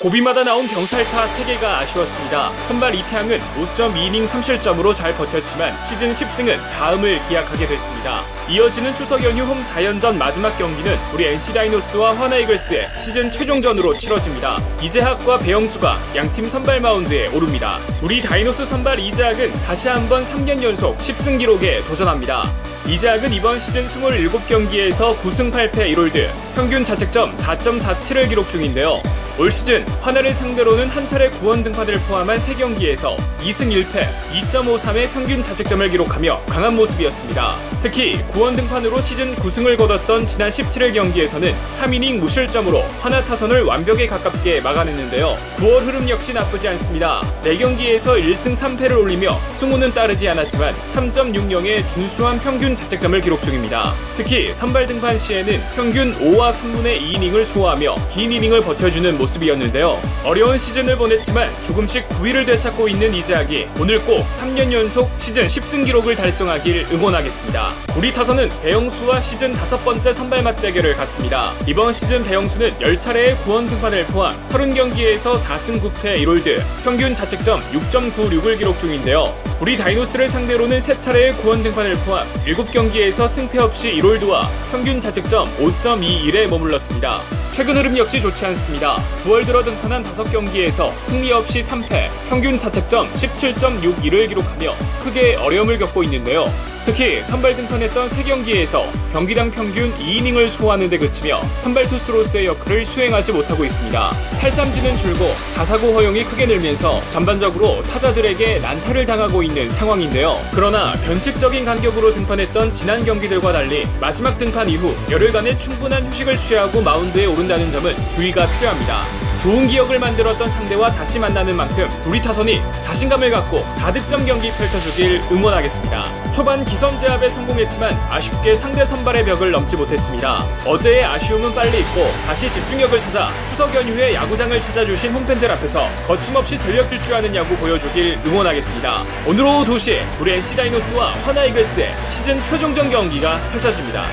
고비마다 나온 병살타 3개가 아쉬웠습니다. 선발 이태양은 5.2이닝 3실점으로 잘 버텼지만 시즌 10승은 다음을 기약하게 됐습니다. 이어지는 추석 연휴 홈 4연전 마지막 경기는 우리 NC 다이노스와 화나 이글스의 시즌 최종전으로 치러집니다. 이재학과 배영수가 양팀 선발 마운드에 오릅니다. 우리 다이노스 선발 이재학은 다시 한번 3년 연속 10승 기록에 도전합니다. 이재학은 이번 시즌 27경기에서 9승 8패 1홀드, 평균 자책점 4.47을 기록 중인데요. 올 시즌 화나를 상대로는 한 차례 구원 등판을 포함한 3경기에서 2승 1패, 2.53의 평균 자책점을 기록하며 강한 모습이었습니다. 특히 구원 등판으로 시즌 9승을 거뒀던 지난 17일 경기에서는 3이닝 무실점으로 화나 타선을 완벽에 가깝게 막아냈는데요. 9월 흐름 역시 나쁘지 않습니다. 4경기에서 1승 3패를 올리며 승우는 따르지 않았지만 3.60의 준수한 평균 자책점을 기록 중입니다. 특히 선발 등판 시에는 평균 5와 3분의 2이닝을 소화하며 긴 이닝을 버텨주는 모습이었는데요. 어려운 시즌을 보냈지만 조금씩 9위를 되찾고 있는 이재학이 오늘 꼭 3년 연속 시즌 10승 기록을 달성하길 응원하겠습니다. 우리 타선은 배영수와 시즌 다섯 번째 선발 맞대결을 갖습니다. 이번 시즌 배영수는 10차례의 구원 등판을 포함 30경기에서 4승 9패 1홀드, 평균 자책점 6.96을 기록 중인데요. 우리 다이노스를 상대로는 3차례의 구원 등판을 포함 7경기에서 승패 없이 1홀드와 평균 자책점 5.21에 머물렀습니다. 최근 흐름 역시 좋지 않습니다. 9월 들어 등판한 5경기에서 승리 없이 3패, 평균 자책점 17.61을 기록하며 크게 어려움을 겪고 있는데요. 특히 선발 등판했던 3경기에서 경기당 평균 2이닝을 소화하는 데 그치며 선발 투수로서의 역할을 수행하지 못하고 있습니다. 탈삼진은 줄고 4사구 허용이 크게 늘면서 전반적으로 타자들에게 난타를 당하고 있는 상황인데요. 그러나 변칙적인 간격으로 등판했던 지난 경기들과 달리 마지막 등판 이후 열흘간의 충분한 휴식을 취하고 마운드에 오른다는 점은 주의가 필요합니다. 좋은 기억을 만들었던 상대와 다시 만나는 만큼 우리 타선이 자신감을 갖고 다득점 경기 펼쳐주길 응원하겠습니다. 초반 기선 제압에 성공했지만 아쉽게 상대 선발의 벽을 넘지 못했습니다. 어제의 아쉬움은 빨리 잊고 다시 집중력을 찾아 추석 연휴에 야구장을 찾아주신 홈팬들 앞에서 거침없이 전력 질주하는 야구 보여주길 응원하겠습니다. 오늘 오후 2시 우리 NC 다이노스와 화나 이글스의 시즌 최종전 경기가 펼쳐집니다.